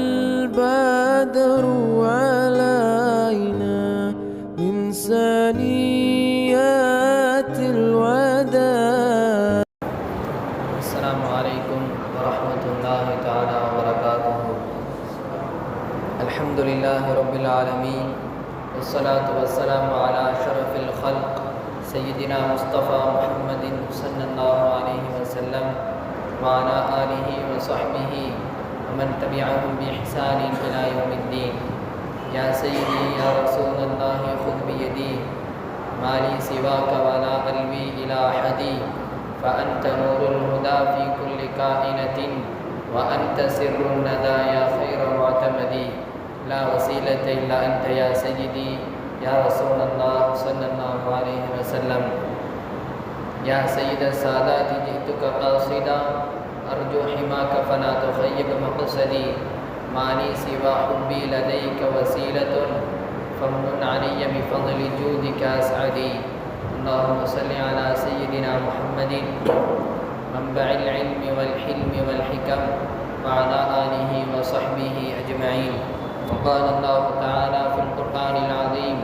البدر علينا من سنيات الوداع. السلام عليكم ورحمة الله تعالى وبركاته. الحمد لله رب العالمين والصلاة والسلام على أشرف الخلق سيدنا مصطفى محمد صلى الله عليه وسلم وعلى آله وصحبه ومن تبعهم بإحسان إلى يوم الدين. يا سيدي يا رسول الله خذ بيدي. ما لي سواك ولا قلبي إلى أحد. فأنت نور الهدى في كل كائنة وأنت سر الندى يا خير معتمد لا وسيلة إلا أنت يا سيدي يا رسول الله صلى الله عليه وسلم. يا سيد السادات جئتك قاصدا. أرجو حماك فلا تخيب مقصدي. ماني سوى حبي لديك وسيلة فمن علي بفضل جودك أسعدي. اللهم صل على سيدنا محمد. منبع العلم والحلم والحكم وعلى آله وصحبه أجمعين. وقال الله تعالى في القرآن العظيم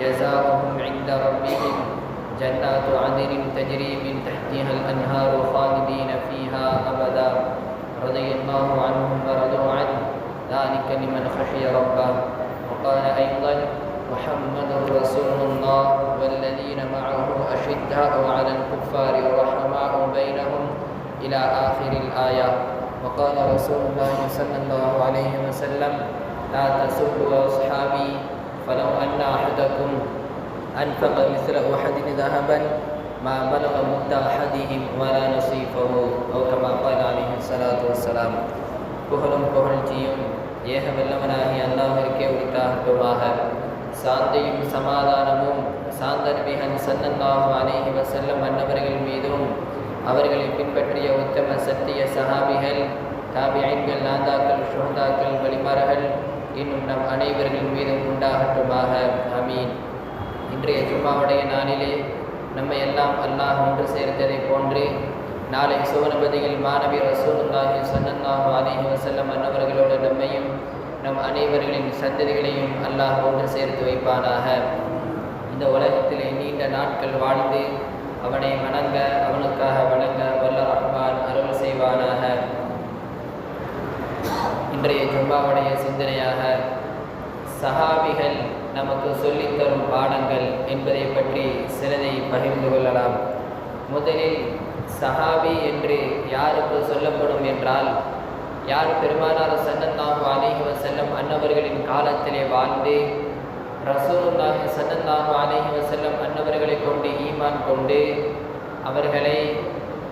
جزاؤهم عند ربهم جنات عدن تجري من تحتها الأنهار خالدين فيها أبدا رضي الله عنهم ورضوا عنه. ذلك لمن خشي ربه. وقال أيضا محمد رسول الله والذين معه أشداء على الكفار رحماء بينهم إلى آخر الآية. وقال رسول الله صلى الله عليه وسلم لا تسبوا أصحابي فلو أن أحدكم أنفق مثل أحد ذهبا ما بلغ مد أحدهم ولا نصيفه أو كما قال عليه الصلاة والسلام புகழும் புகழ்ச்சியும் ஏக வல்லவனாகி அல்லாஹிற்கே உரித்தாகட்டுமாக சாந்தியும் சமாதானமும் சாந்த நபிகன் சன்னல்லாஹு அலைஹி வஸல்லம் அன்னவர்கள் மீதும் அவர்களை பின்பற்றிய உத்தம சத்திய சஹாபிகள் தாபியன்கள் நாதாக்கள் ஷுஹதாக்கள் வழிமார்கள் இன்னும் நம் அனைவர்கள் மீதும் உண்டாகட்டுமாக அமீன் இன்றைய ஜும்மாவுடைய நாளிலே நம்மை எல்லாம் அல்லாஹ் ஒன்று சேர்த்ததை போன்று நாளை சுவனபதியில் மாணவி ரசூலுல்லாஹி சன்னல்லாஹு அலிஹி வசல்லம் அன்னவர்களோடு நம்மையும் நம் அனைவர்களின் சந்ததிகளையும் அல்லாஹ் ஒன்று சேர்த்து வைப்பானாக. இந்த உலகத்திலே நீண்ட நாட்கள் வாழ்ந்து அவனை வணங்க அவனுக்காக வணங்க வல்ல ரஹ்மான் அருள் செய்வானாக. இன்றைய ஜும்பாவுடைய சிந்தனையாக சஹாபிகள் நமக்கு சொல்லித்தரும் பாடங்கள் என்பதை பற்றி சிலதை பகிர்ந்து கொள்ளலாம். முதலில் சஹாபி என்று யாருக்கு சொல்லப்படும் என்றால் யார் பெருமானார் சன்னல்லாஹு அலைஹி செல்லம் அன்னவர்களின் காலத்திலே வாழ்ந்து ரசூலுல்லாஹி சன்னல்லாஹு அலைஹி செல்லம் அன்னவர்களை கொண்டு ஈமான் கொண்டு அவர்களை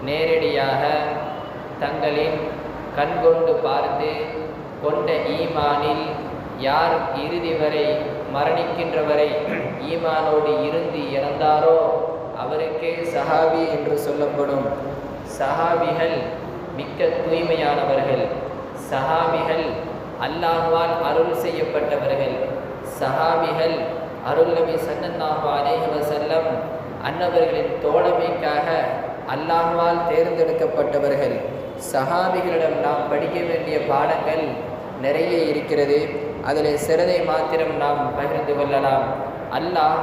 நேரடியாக தங்களின் கண்கொண்டு பார்த்து கொண்ட ஈமானில் யார் இறுதி வரை மரணிக்கின்றவரை ஈமானோடு இருந்து இறந்தாரோ அவருக்கே சஹாபி என்று சொல்லப்படும். சஹாபிகள் மிக்க தூய்மையானவர்கள். சஹாபிகள் அல்லாஹ்வால் அருள் செய்யப்பட்டவர்கள். சஹாபிகள் அருள் நபி சன்னல்லாஹு அலைஹி வஸல்லம் அன்னவர்களின் தோழமைக்காக அல்லாஹ்வால் தேர்ந்தெடுக்கப்பட்டவர்கள். சஹாபிகளிடம் நாம் படிக்க வேண்டிய பாடங்கள் நிறைய இருக்கிறது. அதில் சிறதை மாத்திரம் நாம் பகிர்ந்து கொள்ளலாம். அல்லாஹ்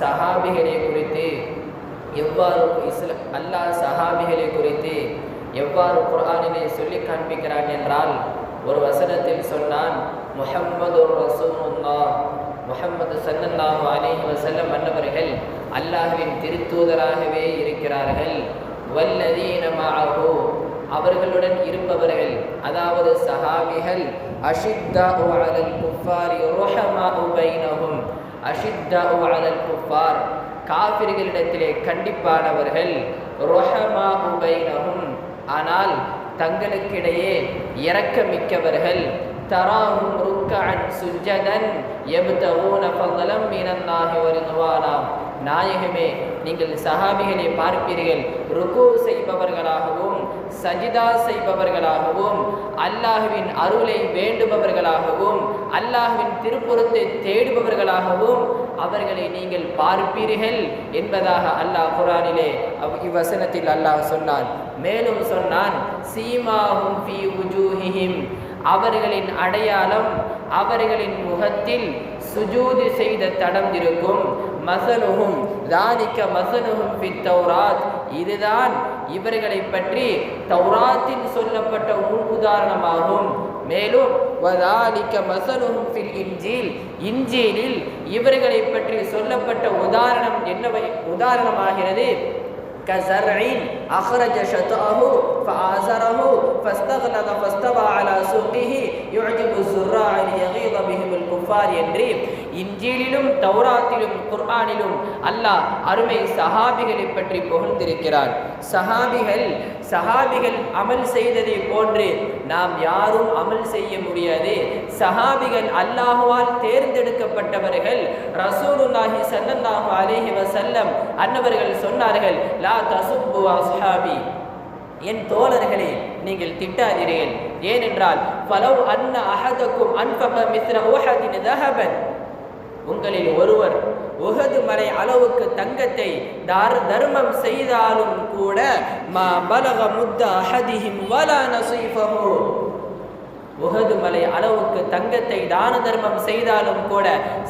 சஹாபிகளை குறித்து எவ்வாறு இஸ்ல அல்லாஹ் சஹாபிகளை குறித்து எவ்வாறு குர்ஆனிலே சொல்லி காண்பிக்கிறான் என்றால் ஒரு வசனத்தில் சொன்னான் முஹம்மது ரசூலுல்லா முஹம்மது சல்லல்லாஹு அலைஹி வசல்லம் அன்னவர்கள் அல்லாஹ்வின் திருத்தூதராகவே இருக்கிறார்கள். வல்லதீன அவர்களுடன் இருப்பவர்கள் அதாவது சஹாபிகள் அஷித்தாஉ அலல் குஃபாரி ருஹமாஉ பைனஹும். அஷித்தாஉ அலல் குஃபார் காபிர்களிடத்திலே கண்டிப்பானவர்கள் ருஹமாஉ பைனஹும். ஆனால் தங்களுக்கிடையே இரக்கமிக்கவர்கள் தராஹும் ருக்கஅன் சுஜதன் யப்தகூன ஃபضلا மினல்லாஹி வ நாயகமே நீங்கள் சஹாபிகளை பார்ப்பீர்கள். ருக்கு செய்பவர்களாகவும் சஜிதா செய்பவர்களாகவும் அல்லாஹுவின் அருளை வேண்டுபவர்களாகவும் அல்லாஹுவின் திருப்புறத்தை தேடுபவர்களாகவும் அவர்களை நீங்கள் பார்ப்பீர்கள் என்பதாக அல்லாஹ் குரானிலே அவ்- இவ்வசனத்தில் அல்லாஹ் சொன்னான். மேலும் சொன்னான் சீமாஹும் ஃபீ வுஜூஹிஹிம் அவர்களின் அடையாளம் அவர்களின் முகத்தில் சுஜூது செய்த தடம் இருக்கும். மசனுகும் தானிக்க மசனுகும் பின் தௌராத் இதுதான் இவர்களை பற்றி தௌராத்தில் சொல்லப்பட்ட முன் உதாரணமாகும் மேலும் வதாலிக்க மசனுகும் ஃபில் இன்ஜீல் இன்ஜீலில் இவர்களை பற்றி சொல்லப்பட்ட உதாரணம் என்னவை உதாரணமாகிறது كزرع أخرج شطأه فآزره فاستغلظ فاستوى على سوقه يعجب الزراع ليغيظ بهم الكفار என்று இஞ்சிலும் தௌராத்திலும் குர்ஆனிலும் அல்லாஹ் அருமை சஹாபிகளை பற்றி புகழ்ந்திருக்கிறார். சஹாபிகள் சஹாபிகள் அமல் செய்ததை போன்று நாம் யாரும் அமல் செய்ய முடியாது. சஹாபிகள் அல்லாஹுவால் தேர்ந்தெடுக்கப்பட்டவர்கள் ரசூலுல்லாஹி சல்லல்லாஹு அலைஹி வஸல்லம் அன்னவர்கள் சொன்னார்கள் லா தசுப்பு அஸ்ஹாபி. என் தோழர்களே நீங்கள் திட்டாதீர்கள். ஏனென்றால் பலவ் அன்ன அஹதக்கும் அன்பக மித்ர உஹதின் தஹபன். உங்களில் ஒருவர் உகது மலை அளவுக்கு தங்கத்தை தார் தர்மம் செய்தாலும் கூட மா பலக முத்த அஹதிஹிம் வலா நசீஃபஹு. உகது மலை அளவுக்கு தங்கத்தை தான தர்மம் செய்தாலும் கூட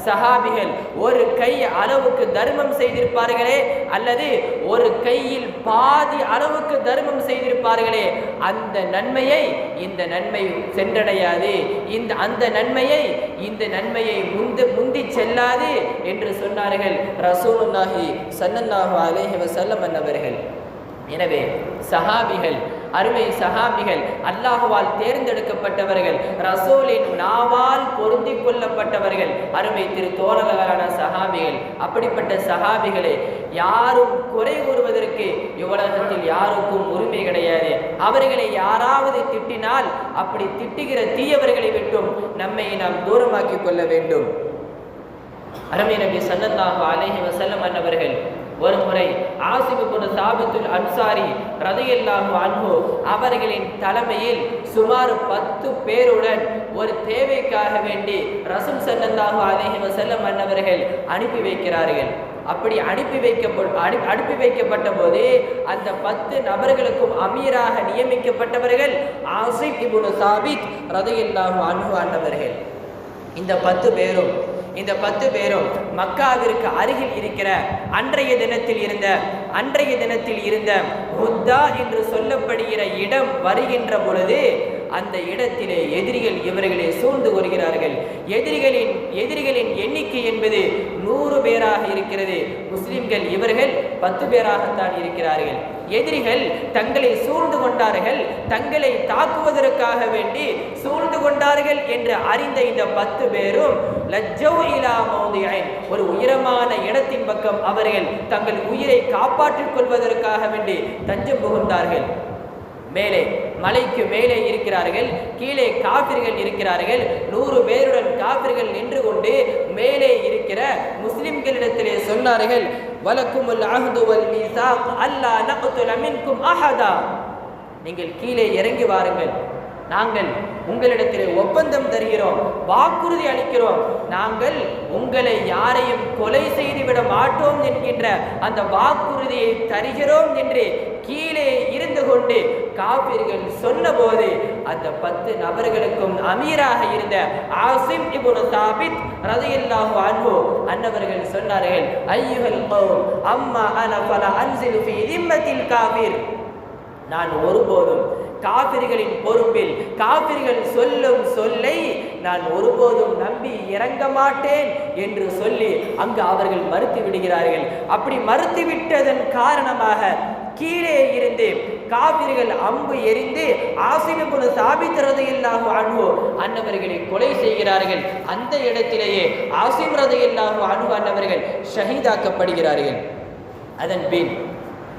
சஹாபிகள் ஒரு கை அளவுக்கு தர்மம் செய்திருப்பார்களே அல்லது ஒரு கையில் பாதி அளவுக்கு தர்மம் செய்திருப்பார்களே அந்த நன்மையை இந்த நன்மை சென்றடையாது. இந்த அந்த நன்மையை இந்த நன்மையை முந்து முந்தி செல்லாது என்று சொன்னார்கள் ரசூலுல்லாஹி சன்னல்லாஹு அலேஹி வசல்லம் அன்னவர்கள். எனவே சஹாபிகள் அருமை சஹாபிகள் அல்லாஹுவால் தேர்ந்தெடுக்கப்பட்டவர்கள் ரசூலின் நாவால் பொருந்தி கொள்ளப்பட்டவர்கள் அருமை திரு தோழர்களான சஹாபிகள் அப்படிப்பட்ட சஹாபிகளே யாரும் குறை கூறுவதற்கு இவ்வுலகத்தில் யாருக்கும் உரிமை கிடையாது. அவர்களை யாராவது திட்டினால் அப்படி திட்டுகிற தீயவர்களை விட்டும் நம்மை நாம் தூரமாக்கிக் கொள்ள வேண்டும். அருமை நபி சல்லல்லாஹு அலைஹி வசல்லம் அன்னவர்கள் ஒரு முறை ஆசிபுன் சாபித்துல் அன்சாரி ரதையல்லாஹு அன்பு அவர்களின் தலைமையில் சுமார் பத்து பேருடன் ஒரு தேவைக்காக வேண்டி ரசூல் செல்லந்தாகும் அலைஹி செல்ல மன்னவர்கள் அனுப்பி வைக்கிறார்கள். அப்படி அனுப்பி வைக்கப்ப அனுப்பி வைக்கப்பட்ட போது அந்த பத்து நபர்களுக்கும் அமீராக நியமிக்கப்பட்டவர்கள் ஆசிப் இபுனு சாபித் ரதையல்லாஹு அன்பு ஆண்டவர்கள் இந்த பத்து பேரும் இந்த பத்து பேரும் மக்காவிற்கு அருகில் இருக்கிற அன்றைய தினத்தில் இருந்த அன்றைய தினத்தில் இருந்த புத்தா என்று சொல்லப்படுகிற இடம் வருகின்ற பொழுது அந்த இடத்திலே எதிரிகள் இவர்களை சூழ்ந்து வருகிறார்கள் எதிரிகளின் எதிரிகளின் எண்ணிக்கை என்பது நூறு பேராக இருக்கிறது. முஸ்லிம்கள் இவர்கள் பத்து பேராகத்தான் இருக்கிறார்கள். எதிரிகள் தங்களை சூழ்ந்து கொண்டார்கள். தங்களை தாக்குவதற்காக வேண்டி சூழ்ந்து கொண்டார்கள் என்று அறிந்த இந்த பத்து பேரும் இலா ஒரு உயரமான இடத்தின் பக்கம் அவர்கள் தங்கள் உயிரை காப்பாற்றிக் கொள்வதற்காக வேண்டி தஞ்சம் புகுந்தார்கள். மேலே மலைக்கு மேலே இருக்கிறார்கள் கீழே காபிர்கள் இருக்கிறார்கள். நூறு பேருடன் காபிர்கள் நின்று கொண்டு மேலே இருக்கிற முஸ்லிம்களிடத்திலே சொன்னார்கள் வலக்குமுல் அஹ்து வல் மீசாக் அல்லா நக்துல மின்கும் அஹதா. நீங்கள் கீழே இறங்கி வாருங்கள். நாங்கள் உங்களிடத்திலே ஒப்பந்தம் தருகிறோம் வாக்குறுதி அளிக்கிறோம். நாங்கள் உங்களை யாரையும் கொலை செய்துவிட மாட்டோம் என்கின்ற அந்த வாக்குறுதியை தருகிறோம் என்று கீழே இருந்து கொண்டு காபிர்கள் சொன்னபோது அந்த பத்து நபர்களுக்கும் அமீராக இருந்த ஆசிம் இப்னு சாபித் ரதையில்லாஹு அன்பு அன்னவர்கள் சொன்னார்கள் ஐயுஹல் கௌம் அம்மா அன பல அன்சிலு ஃபீ திம்மத்தில் காபிர். நான் ஒருபோதும் காபிர்களின் பொறுப்பில் காபிர்கள் சொல்லும் சொல்லை நான் ஒருபோதும் நம்பி இறங்க மாட்டேன் என்று சொல்லி அங்கு அவர்கள் மறுத்து விடுகிறார்கள். அப்படி மறுத்து விட்டதன் காரணமாக கீழே இருந்து காபிர்கள் அம்பு எரிந்து ஆசிமிபுன சாபித்திரது இல்லாம அணு அன்னவர்களை கொலை செய்கிறார்கள். அந்த இடத்திலேயே ஆசிம் ரது இல்லாஹு அன்னவர்கள் ஷஹீதாக்கப்படுகிறார்கள். அதன் பின்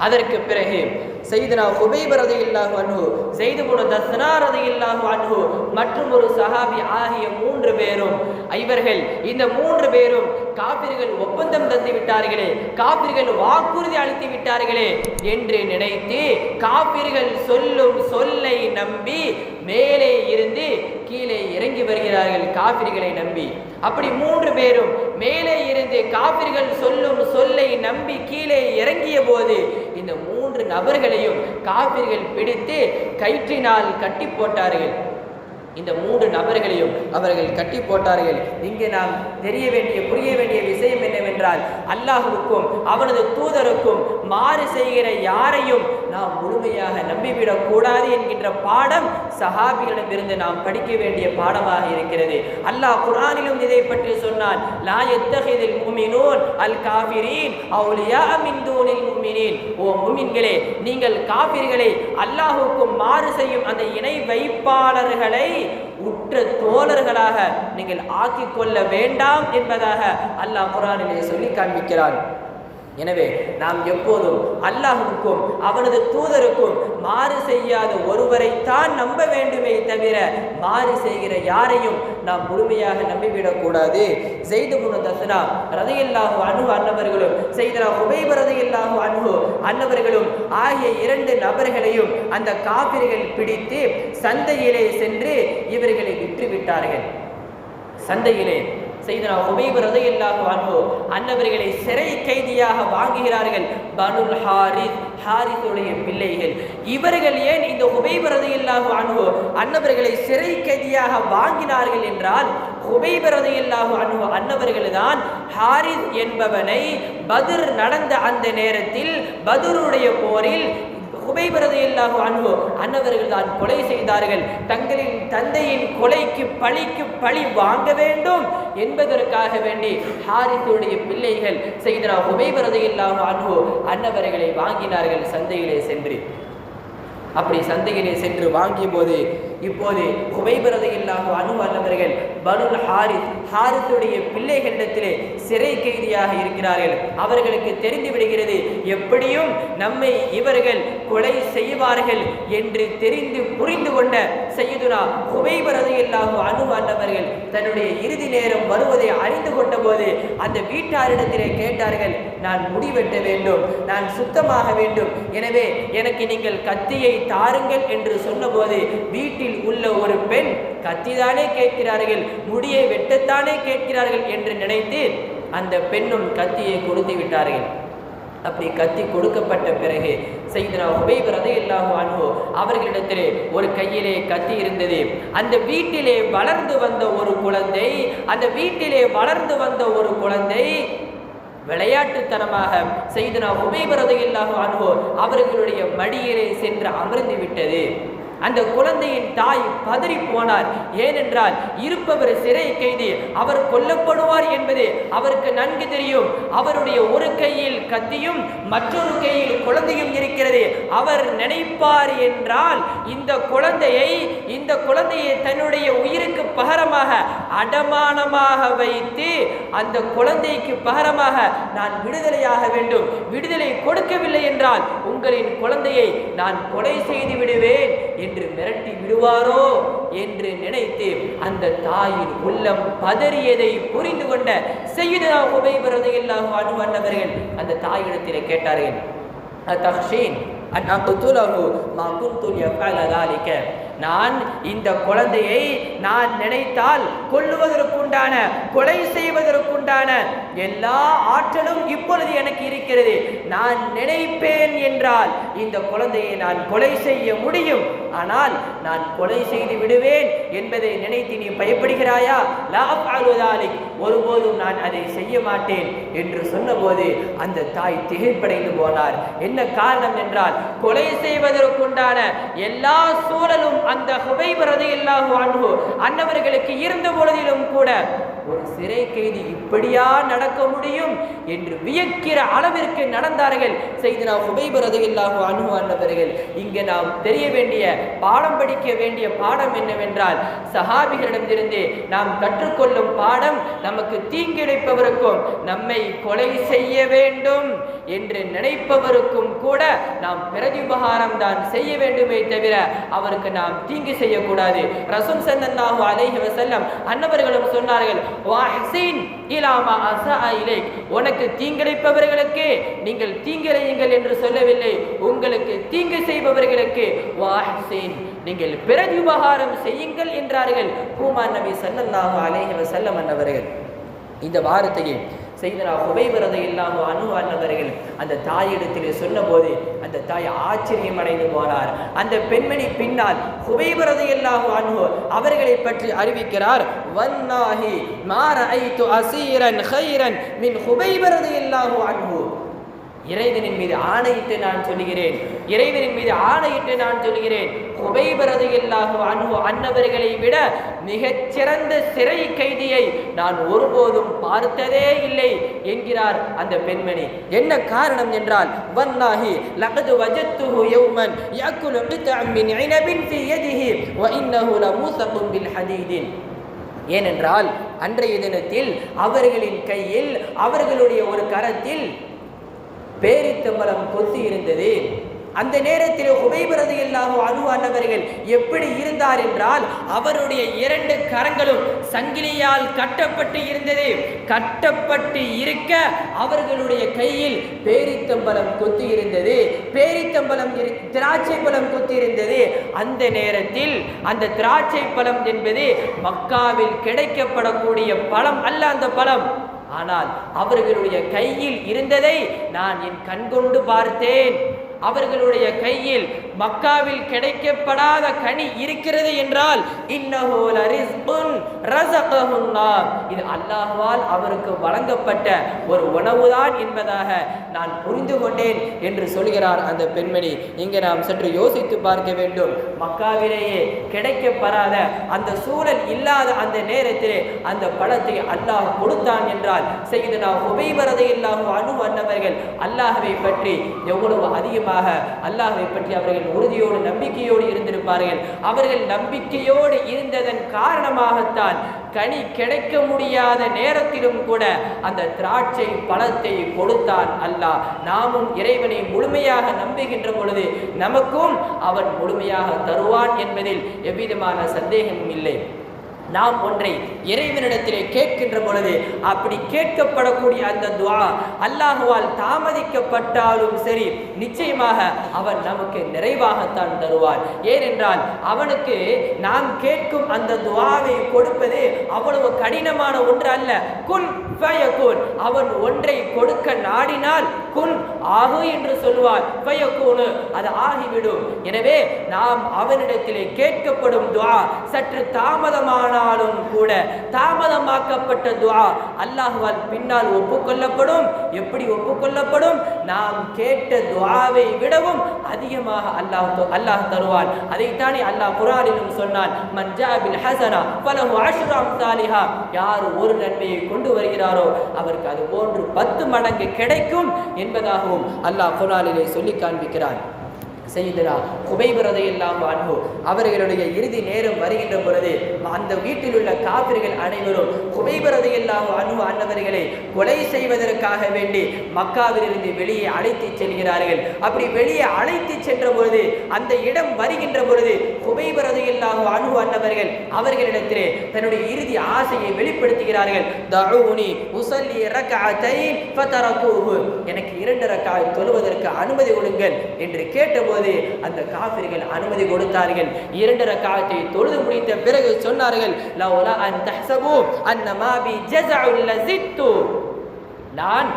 அதற்கு பிறகு செய்தனா ஹுபைப் ரதியில்லாஹு அன்ஹு செய்து குண தஸ்னா ரதியில்லாஹு அன்ஹு மற்றும் ஒரு சஹாபி ஆகிய மூன்று பேரும் இவர்கள் இந்த மூன்று பேரும் காபிர்கள் ஒப்பந்தம் தந்து விட்டார்களே காபிர்கள் வாக்குறுதி அளித்து விட்டார்களே என்று நினைத்து காபிர்கள் சொல்லும் சொல்லை நம்பி மேலே இருந்து கீழே இறங்கி வருகிறார்கள் காபிர்களை நம்பி. அப்படி மூன்று பேரும் மேலே இருந்து காபிர்கள் சொல்லும் சொல்லை நம்பி கீழே இறங்கிய போது இந்த மூன்று நபர்களையும் காபிர்கள் பிடித்து கயிற்றினால் கட்டி போட்டார்கள். இந்த மூன்று நபர்களையும் அவர்கள் கட்டி போட்டார்கள். இங்கே நாம் தெரிய வேண்டிய புரிய வேண்டிய விஷயம் என்றால் அல்லாஹுவுக்கும் அவனது தூதருக்கும் மாறு செய்கிற யாரையும் நாம் முழுமையாக நம்பிவிடக் கூடாது என்கின்ற பாடம் சஹாபிகளிடமிருந்து நாம் படிக்க வேண்டிய பாடமாக இருக்கிறது. அல்லாஹ் குரானிலும் இதை பற்றி சொன்னான். லா எத்தகைதில் முமினூன் அல் காபிரீன் அவுலியா மின் முமினீன். ஓ முமின்களே நீங்கள் காபிர்களை அல்லாஹுக்கும் மாறு செய்யும் அந்த இணை வைப்பாளர்களை உற்ற தோழர்களாக நீங்கள் ஆக்கிக் கொள்ள வேண்டாம் என்பதாக அல்லாஹ் குரானிலே சொல்லி காண்பிக்கிறான். எனவே நாம் எப்போதும் அல்லாஹுக்கும் அவனது தூதருக்கும் மாறு செய்யாத ஒருவரைத்தான் நம்ப வேண்டுமே தவிர மாறு செய்கிற யாரையும் நாம் முழுமையாக நம்பிவிடக்கூடாது. செய்து முனு தசனா ரதையில்லாஹு அணு அன்னவர்களும் செய்தனா உபைப ரதையில்லாஹு அணு அன்னவர்களும் ஆகிய இரண்டு நபர்களையும் அந்த காபிர்கள் பிடித்து சந்தையிலே சென்று இவர்களை விற்றுவிட்டார்கள். சந்தையிலே செய்தனா உபைப ரதையில்லாஹு வாழ்வோ அன்னவர்களை சிறை கைதியாக வாங்குகிறார்கள் பனுல் ஹாரித் ஹாரித்துடைய பிள்ளைகள். இவர்கள் ஏன் இந்த உபைப ரதையில்லாஹு அன்ஹு அன்னவர்களை சிறை கைதியாக வாங்கினார்கள் என்றால் உபைப ரதையில்லாஹு அன்ஹு அன்னவர்கள் தான் ஹாரித் என்பவனை பதிர் நடந்த அந்த நேரத்தில் பத்ருடைய போரில் உபைபரதையில்லாஹு அன்பு அன்னவர்கள் தான் கொலை செய்தார்கள். தங்களின் தந்தையின் கொலைக்கு பழிக்கு பழி வாங்க வேண்டும் என்பதற்காக வேண்டி ஹாரித்துடைய பிள்ளைகள் செய்தனா உபைபரதையில்லாஹு அன்பு அன்னவர்களை வாங்கினார்கள் சந்தையிலே சென்று. அப்படி சந்தையிலே சென்று வாங்கிய போது இப்போது குபைபரதை இல்லாமல் அணு பனுல் ஹாரித் ஹாரித்துடைய பிள்ளைகளிடத்திலே சிறை கைதியாக இருக்கிறார்கள். அவர்களுக்கு தெரிந்து விடுகிறது எப்படியும் நம்மை இவர்கள் கொலை செய்வார்கள் என்று தெரிந்து புரிந்து கொண்ட செய்யுதுனா குபைபரதை இல்லாமல் அணு தன்னுடைய இறுதி நேரம் வருவதை அறிந்து கொண்ட போது அந்த வீட்டாரிடத்திலே கேட்டார்கள் நான் முடிவெட்ட வேண்டும். நான் சுத்தமாக வேண்டும். எனவே எனக்கு நீங்கள் கத்தியை தாருங்கள் என்று சொன்னபோது வீட்டில் உள்ள ஒரு பெண் கத்திதானே கேட்கிறார்கள் முடியை வெட்டத்தானே கேட்கிறார்கள் என்று நினைத்து அந்த பெண்ணும் கத்தியை கொடுத்து விட்டார்கள். அப்படி கத்தி கொடுக்கப்பட்ட பிறகு செய்தனா உபைபர் ரதையில்லாஹு அன்ஹு அவர்களிடத்திலே ஒரு கையிலே கத்தி இருந்தது. அந்த வீட்டிலே வளர்ந்து வந்த ஒரு குழந்தை அந்த வீட்டிலே வளர்ந்து வந்த ஒரு குழந்தை விளையாட்டுத்தனமாக செய்தனா உபைபரதையில்லாக அனுகோ அவர்களுடைய மடியிலே சென்று அமர்ந்து விட்டது. அந்த குழந்தையின் தாய் பதறி போனார். ஏனென்றால் இருப்பவர் சிறை கைதி அவர் கொல்லப்படுவார் என்பது அவருக்கு நன்கு தெரியும். அவருடைய ஒரு கையில் கத்தியும் மற்றொரு கையில் குழந்தையும் இருக்கிறது. அவர் நினைப்பார் என்றால் இந்த குழந்தையை இந்த குழந்தையை தன்னுடைய உயிருக்கு பகரமாக அடமானமாக வைத்து அந்த குழந்தைக்கு பகரமாக நான் விடுதலையாக வேண்டும். விடுதலை கொடுக்கவில்லை என்றால் உங்களின் குழந்தையை நான் கொலை செய்து விடுவேன் என்று மிரட்டி விடுவாரோ என்று நினைத்து அந்த தாயின் உள்ளம் பதறியதை புரிந்து கொண்ட செய்யுதா உபைபரது இல்லாம அணுவன்னவர்கள் அந்த தாயிடத்திலே கேட்டார்கள் அத்தஹ்ஷீன் அன் அக்துலஹு மா குன்து யஃபஅல ذلك நான் இந்த குழந்தையை நான் நினைத்தால் கொல்லுவதற்குண்டான கொலை செய்வதற்குண்டான எல்லா ஆற்றலும் இப்பொழுது எனக்கு இருக்கிறது நான் நினைப்பேன் என்றால் இந்த குழந்தையை நான் கொலை செய்ய முடியும் ஆனால் நான் கொலை செய்து விடுவேன் என்பதை நினைத்து நீ பயப்படுகிறாயா? லாபாலுதாலிக் ஒருபோதும் நான் அதை செய்ய மாட்டேன் என்று சொன்னபோது அந்த தாய் திகைப்படைந்து போனார். என்ன காரணம் என்றால் கொலை செய்வதற்குண்டான எல்லா சூழலும் அந்த ஹுபை பிரதையில்லாக அன்பு அன்னவர்களுக்கு இருந்த பொழுதிலும் கூட ஒரு சிறை கைதி இப்படியா நடக்க முடியும் என்று வியக்கிற அளவிற்கு நடந்தார்கள். செய்து நாம் ரலியல்லாஹு அன்ஹு அன்னவர்கள். இங்கே நாம் தெரிய வேண்டிய பாடம் படிக்க வேண்டிய பாடம் என்னவென்றால் சஹாபிகளிடமிருந்து நாம் கற்றுக்கொள்ளும் பாடம் நமக்கு தீங்கிழைப்பவருக்கும் நம்மை கொலை செய்ய வேண்டும் என்று நினைப்பவருக்கும் கூட நாம் பிரதிபகாரம் தான் செய்ய வேண்டுமே தவிர அவருக்கு நாம் தீங்கு செய்யக்கூடாது. ரசூல் ஸல்லல்லாஹு அலைஹி வசல்லம் அன்னவர்களும் சொன்னார்கள் வாஹ்சின் இலாமா அஸா இலைக். உனக்கு தீங்கிழைப்பவர்களுக்கு நீங்கள் தீங்கிழையுங்கள் என்று சொல்லவில்லை. உங்களுக்கு தீங்கு செய்பவர்களுக்கு வாஹ்சின். நீங்கள் விவகாரம் செய்யுங்கள் என்றார்கள். பூமான் நபி ஸல்லல்லாஹு அலேஹி வசல்லம் அன்னவர்கள். இந்த வார்த்தையை செய்தனா குபைபரதை இல்லாமல் அணு அன்னவர்கள் அந்த தாயிடத்தில் சொன்னபோது அந்த தாய் ஆச்சரியம் அடைந்து போனார். அந்த பெண்மணி பின்னால் குபைபரதை இல்லாமல் அணு அவர்களை பற்றி அறிவிக்கிறார். வன்னாஹி மார ஐத்து அசீரன் ஹைரன் மின் குபைபரதை இல்லாமல் அணு. இறைவனின் மீது ஆணையிட்டு நான் சொல்கிறேன் இறைவனின் மீது ஆணையிட்டு நான் சொல்கிறேன் குபைபரது இல்லாக அன்பு அன்னவர்களை விட மிகச்சிறந்த சிறை கைதியை நான் ஒருபோதும் பார்த்ததே இல்லை என்கிறார் அந்த பெண்மணி. என்ன காரணம் என்றால் வல்லாஹி லகது வஜத்துஹு யௌமன் யக்குலு கித்அம் மின் இனபின் ஃபி யதிஹி வ இன்னஹு லமூசகும் பில் ஹதீதின். ஏனென்றால் அன்றைய தினத்தில் அவர்களின் கையில் அவர்களுடைய ஒரு கரத்தில் பேரித்தம்பலம் கொத்தி இருந்தது. அந்த நேரத்தில் உபயபிரதி இல்லாம அணு அன்னவர்கள் எப்படி இருந்தார் என்றால் அவருடைய இரண்டு கரங்களும் சங்கிலியால் கட்டப்பட்டு இருந்தது. கட்டப்பட்டு இருக்க அவர்களுடைய கையில் பேரித்தம்பலம் கொத்தி இருந்தது. பேரித்தம்பலம் திராட்சை பழம் கொத்தி இருந்தது. அந்த நேரத்தில் அந்த திராட்சை பழம் என்பது மக்காவில் கிடைக்கப்படக்கூடிய பழம் அல்ல அந்த பழம். ஆனால் அவர்களுடைய கையில் இருந்ததை நான் என் கண்கொண்டு பார்த்தேன். அவர்களுடைய கையில் மக்காவில் கிடைக்கப்படாத கனி இருக்கிறது என்றால் இன்னஹு லரிஸ்குன் ரஸகஹுல்லாஹ். இது அல்லாஹ்வால் அவருக்கு வழங்கப்பட்ட ஒரு உணவுதான் என்பதாக நான் புரிந்து கொண்டேன் என்று சொல்கிறார் அந்த பெண்மணி இங்கே நாம் சற்று யோசித்து பார்க்க வேண்டும் மக்காவிலேயே கிடைக்கப்படாத அந்த சூழல் இல்லாத அந்த நேரத்திலே அந்த பழத்தை அல்லாஹ் கொடுத்தான் என்றால் செய்தனா உபைவரதை இல்லாமல் அணு அன்னவர்கள் அல்லாஹவை பற்றி எவ்வளவு அதிகமாக அல்லாஹை பற்றி அவர்கள் உறுதியோடு நம்பிக்கையோடு இருந்திருப்பார்கள். அவர்கள் நம்பிக்கையோடு இருந்ததன் காரணமாகத்தான் கனி கிடைக்க முடியாத நேரத்திலும் கூட அந்த திராட்சை பழத்தை கொடுத்தான் அல்லாஹ். நாமும் இறைவனை முழுமையாக நம்புகின்ற பொழுது நமக்கும் அவன் முழுமையாக தருவான் என்பதில் எவ்விதமான சந்தேகமும் இல்லை. நாம் ஒன்றை இறைவனிடத்திலே கேட்கின்ற பொழுது அப்படி கேட்கப்படக்கூடிய அந்த துவா அல்லாஹுவால் தாமதிக்கப்பட்டாலும் சரி நிச்சயமாக அவன் நமக்கு நிறைவாகத்தான் தருவார் ஏனென்றால் அவனுக்கு நாம் கேட்கும் அந்த துவாவை கொடுப்பது அவ்வளவு கடினமான ஒன்று அல்ல. குன் ஃபயகுன் அவன் ஒன்றை கொடுக்க நாடினால் குன் ஆகு என்று சொல்வார். ஃபயகுனு அது ஆகிவிடும். எனவே நாம் அவனிடத்திலே கேட்கப்படும் துவா சற்று தாமதமான ஆனாலும் கூட தாமதமாக்கப்பட்ட துவா அல்லாஹுவால் பின்னால் ஒப்புக்கொள்ளப்படும். எப்படி ஒப்புக்கொள்ளப்படும்? நாம் கேட்ட துவாவை விடவும் அதிகமாக அல்லாஹ் அல்லாஹ் தருவான். அதைத்தானே அல்லாஹ் குரானிலும் சொன்னான் மஞ்சாபில் ஹசனா பலஹு யார் ஒரு நன்மையை கொண்டு வருகிறாரோ அவருக்கு அது போன்று பத்து மடங்கு கிடைக்கும் என்பதாகவும் அல்லாஹ் குரானிலே சொல்லி காண்பிக்கிறான். செய்தனா குபைபிரதை எல்லாம் அன்பு அவர்களுடைய இறுதி நேரம் வருகின்ற பொழுது அந்த வீட்டில் உள்ள காப்பிர்கள் அனைவரும் குபைபிரதை எல்லாம் அன்பு அன்னவர்களை கொலை செய்வதற்காக வேண்டி மக்காவிலிருந்து வெளியே அழைத்து செல்கிறார்கள். அப்படி வெளியே அழைத்து சென்ற பொழுது அந்த இடம் வருகின்ற பொழுது குபைபிரதை எல்லாம் அன்பு அன்னவர்கள் அவர்களிடத்திலே தன்னுடைய இறுதி ஆசையை வெளிப்படுத்துகிறார்கள். தஊனி உஸல்லி எனக்கு இரண்டு ரக்காய் தொழுவதற்கு அனுமதி கொடுங்கள் என்று கேட்டபோது அந்த காபிர்கள் அனுமதி கொடுத்தார்கள். இரண்டு ரக்காத்தை தொழுது முடித்த பிறகு சொன்னார்கள் லவ்லா அன் தஹ்சபு அன்ன மாபி ஜஸஉல் லஸித்து. நான்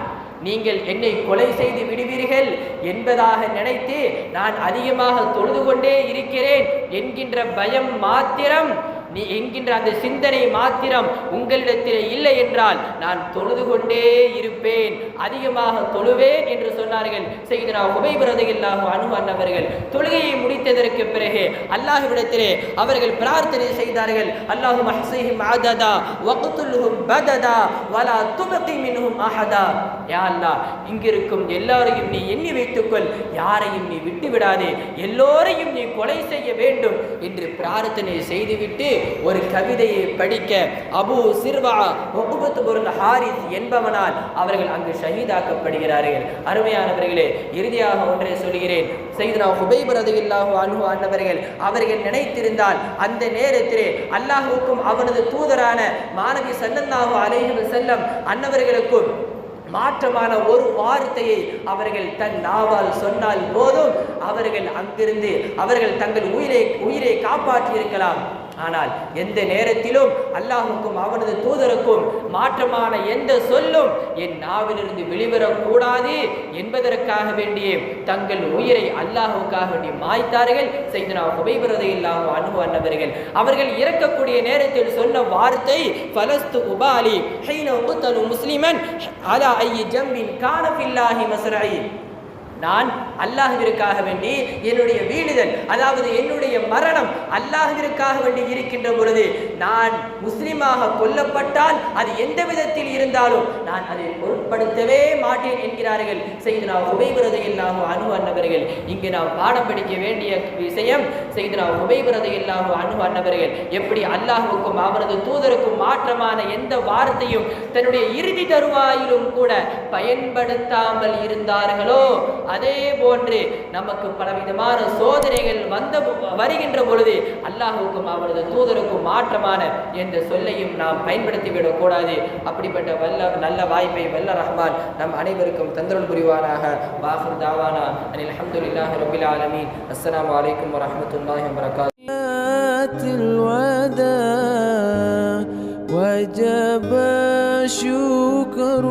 நீங்கள் என்னை கொலை செய்து விடுவீர்கள் என்பதாக நினைத்து நான் அதிகமாக தொழுது கொண்டே இருக்கிறேன் என்கின்ற பயம் மாத்திரம் நீ என்கின்ற அந்த சிந்தனை மாத்திரம் உங்களிடத்தில் இல்லை என்றால் நான் தொழுது கொண்டே இருப்பேன். அதிகமாக தொழுவேன் என்று சொன்னார்கள். செய்தனா உபைபிரதையில்லாக அனு அவர்கள் தொழுகையை முடித்ததற்கு பிறகு அல்லாஹுவிடத்திலே அவர்கள் பிரார்த்தனை செய்தார்கள். அல்லாஹும் அஹ்சிஹிம் ஆததா வகுத்துல்லுஹும் பததா வலா துபகி மின்ஹும் அஹதா. யா அல்லாஹ் இங்கிருக்கும் எல்லாரையும் நீ எண்ணி வைத்துக்கொள். யாரையும் நீ விட்டு விடாதே எல்லோரையும் நீ கொலை செய்ய வேண்டும் என்று பிரார்த்தனை செய்துவிட்டு ஒரு கவிதையை படிக்க அபு சிர்வா ஒகுபத்து பொருள் ஹாரிஸ் என்பவனால் அவர்கள் அங்கு ஷஹீதாக்கப்படுகிறார்கள். அருமையானவர்களே இறுதியாக ஒன்றை சொல்கிறேன். செய்தனா ஹுபைபரது இல்லாஹு அன்ஹு அன்னவர்கள் அவர்கள் நினைத்திருந்தால் அந்த நேரத்திலே அல்லாஹுக்கும் அவனது தூதரான மாணவி சல்லல்லாஹு அலைஹி செல்லம் அன்னவர்களுக்கும் மாற்றமான ஒரு வார்த்தையை அவர்கள் தன் நாவால் சொன்னால் போதும். அவர்கள் அங்கிருந்து அவர்கள் தங்கள் உயிரை உயிரை காப்பாற்றி இருக்கலாம் ஆனால் எந்த நேரத்திலும் அல்லாஹுக்கும் அவனது தூதருக்கும் மாற்றமான எந்த சொல்லும் என் நாவிலிருந்து வெளிவரக்கூடாது என்பதற்காக வேண்டியே தங்கள் உயிரை அல்லாஹுக்காக வேண்டிய மாய்த்தார்கள். செய்தனா உபைபிரதை இல்லாம அனு அன்னவர்கள் அவர்கள் இறக்கக்கூடிய நேரத்தில் சொன்ன வார்த்தை பலஸ்து உபாலி முஸ்லிமன் அலா ஐ ஜம்பின் கானபில்லாஹி மசராயி நான் அல்லாஹிற்காக வேண்டி என்னுடைய வீடுதல் அதாவது என்னுடைய மரணம் அல்லாஹிற்காக வேண்டி இருக்கின்ற பொழுது நான் முஸ்லிமாக கொல்லப்பட்டால் அது எந்த விதத்தில் இருந்தாலும் நான் அதை பொருட்படுத்தவே மாட்டேன் என்கிறார்கள் செய்தனா உபைபிரதை இல்லாமல் அணு அன்னவர்கள். இங்கு நாம் பாடம் படிக்க வேண்டிய விஷயம் செய்தனா உபைபிரதை இல்லாமல் அணு அன்னவர்கள். எப்படி அல்லாஹுக்கும் அவரது தூதருக்கும் மாற்றமான எந்த வார்த்தையும் தன்னுடைய இறுதி தருவாயிலும் கூட பயன்படுத்தாமல் இருந்தார்களோ அதே போன்று நமக்கு பலவிதமான சோதனைகள் வந்த வருகின்ற பொழுது அல்லாஹுக்கும் அவரது தூதருக்கும் மாற்றமான என்ற சொல்லையும் நாம் பயன்படுத்திவிடக் கூடாது அப்படிப்பட்ட வல்ல நல்ல வாய்ப்பை வல்ல ரஹ்மான் நம் அனைவருக்கும் தந்தருள் புரிவானாக வாஹர் தாவானா அனில் அல்ஹம்துலில்லாஹி ரபில் ஆலமீன் அஸ்ஸலாமு அலைக்கும் வரஹ்மத்துல்லாஹி வபரகாத்துஹு الوداع وجب الشكر